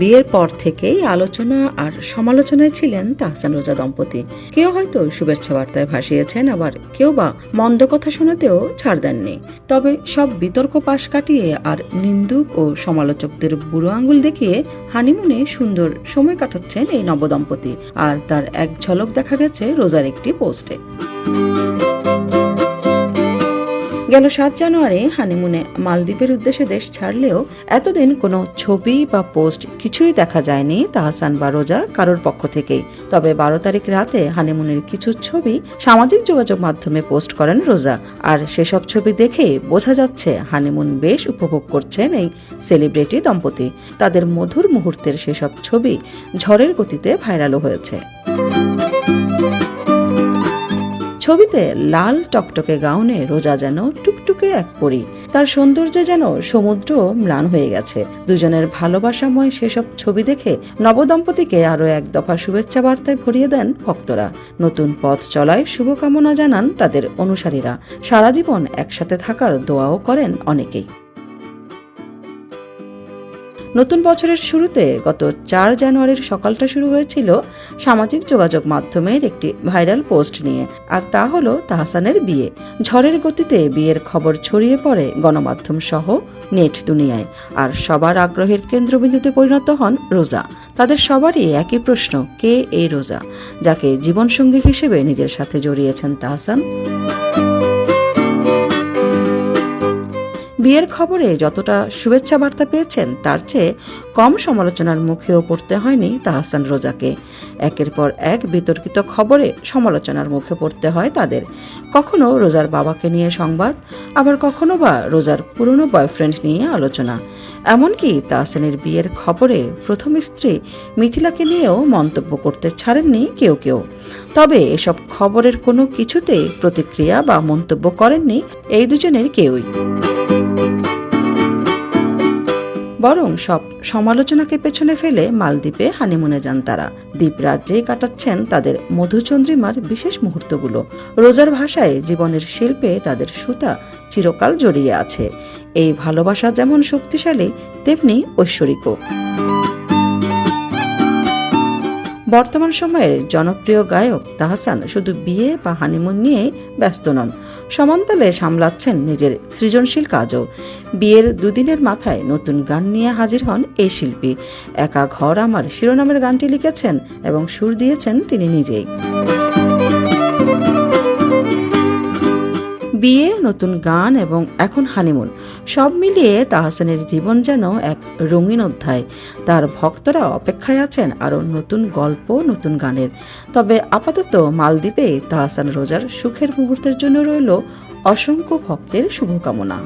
বিয়ের পর থেকেই আলোচনা আর সমালোচনায় ছিলেন তাহসান রোজা দম্পতি। কেউ হয়তো শুভেচ্ছা বার্তায় ভাসিয়েছেন, আবার কেউ বা মন্দ কথা শোনাতেও ছাড় দেননি। তবে সব বিতর্ক পাশ কাটিয়ে আর নিন্দুক ও সমালোচকদের বুড়ো আঙ্গুল দেখিয়ে হানিমুনে সুন্দর সময় কাটাচ্ছেন এই নবদম্পতি। আর তার এক ঝলক দেখা গেছে রোজার একটি পোস্টে। গেল সাত জানুয়ারি হানিমুনে। মালদ্বীপের উদ্দেশ্যে দেশ ছাড়লেও এতদিন কোনো ছবি বা পোস্ট কিছুই দেখা যায়নি তাহসান বা রোজা কারোর পক্ষ থেকেই। তবে বারো তারিখ রাতে হানিমুনের কিছু ছবি সামাজিক যোগাযোগ মাধ্যমে পোস্ট করেন রোজা। আর সেসব ছবি দেখে বোঝা যাচ্ছে হানিমুন বেশ উপভোগ করছেন এই সেলিব্রিটি দম্পতি। তাদের মধুর মুহূর্তের সেসব ছবি ঝড়ের গতিতে ভাইরালও হয়েছে। ছবিতে লাল টকটকে গাউনে রোজা যেন টুকটুকে এক পরি। তার সৌন্দর্যে যেন সমুদ্র ম্লান হয়ে গেছে। দুজনের ভালোবাসাময় সেসব ছবি দেখে নবদম্পতিকে আরও এক দফা শুভেচ্ছা বার্তায় ভরিয়ে দেন ভক্তরা। নতুন পথ চলায় শুভকামনা জানান তাদের অনুসারীরা। সারা জীবন একসাথে থাকার দোয়াও করেন অনেকেই। নতুন বছরের শুরুতে গত চার জানুয়ারির সকালটা শুরু হয়েছিল সামাজিক যোগাযোগ মাধ্যমের একটি ভাইরাল পোস্ট নিয়ে, আর তা হলো তাহসানের বিয়ে। ঝড়ের গতিতে বিয়ের খবর ছড়িয়ে পড়ে গণমাধ্যম সহ নেট দুনিয়ায়, আর সবার আগ্রহের কেন্দ্রবিন্দুতে পরিণত হন রোজা। তাদের সবারই একই প্রশ্ন, কে এই রোজা? যাকে জীবনসঙ্গী হিসেবে নিজের সাথে জড়িয়েছেন তাহসান। বিয়ের খবরে যতটা শুভেচ্ছা বার্তা পেয়েছেন, তার চেয়ে কম সমালোচনার মুখেও পড়তে হয়নি তাহসান রোজাকে। একের পর এক বিতর্কিত খবরে সমালোচনার মুখে পড়তে হয় তাদের। কখনো রোজার বাবাকে নিয়ে সংবাদ, আবার কখনো বা রোজার পুরনো বয়ফ্রেন্ড নিয়ে আলোচনা। এমনকি তাহসানের বিয়ের খবরে প্রথম স্ত্রী মিথিলাকে নিয়েও মন্তব্য করতে ছাড়েননি কেউ কেউ। তবে এসব খবরের কোনো কিছুতেই প্রতিক্রিয়া বা মন্তব্য করেননি এই দুজনের কেউই। বরং সব সমালোচনাকে পেছনে ফেলে মালদ্বীপে হানিমুনে যান তারা। দ্বীপরাজ্যেই কাটাচ্ছেন তাদের মধুচন্দ্রিমার বিশেষ মুহূর্তগুলো। রোজার ভাষায় জীবনের শিল্পে তাদের সুতা চিরকাল জড়িয়ে আছে। এই ভালোবাসা যেমন শক্তিশালী, তেমনি ঐশ্বরিকও। বর্তমান সময়ের জনপ্রিয় গায়ক তাহসান শুধু বিয়ে বা হানিমুন নিয়ে ব্যস্ত নন সমান্তালে সামলাচ্ছেন নিজের সৃজনশীল কাজও। বিয়ের দুদিনের মাথায় নতুন গান নিয়ে হাজির হন এই শিল্পী। একা ঘর আমার শিরোনামের গানটি লিখেছেন এবং সুর দিয়েছেন তিনি নিজেই। বিয়ে, নতুন গান এবং এখন হানিমুন। সব মিলিয়ে তাহসানের জীবন যেন এক রঙিন অধ্যায়। তার ভক্তরা অপেক্ষায় আছেন আরও নতুন গল্প, নতুন গানের। তবে আপাতত মালদ্বীপে তাহসান রোজার সুখের মুহূর্তের জন্য রইল অসংখ্য ভক্তের শুভকামনা।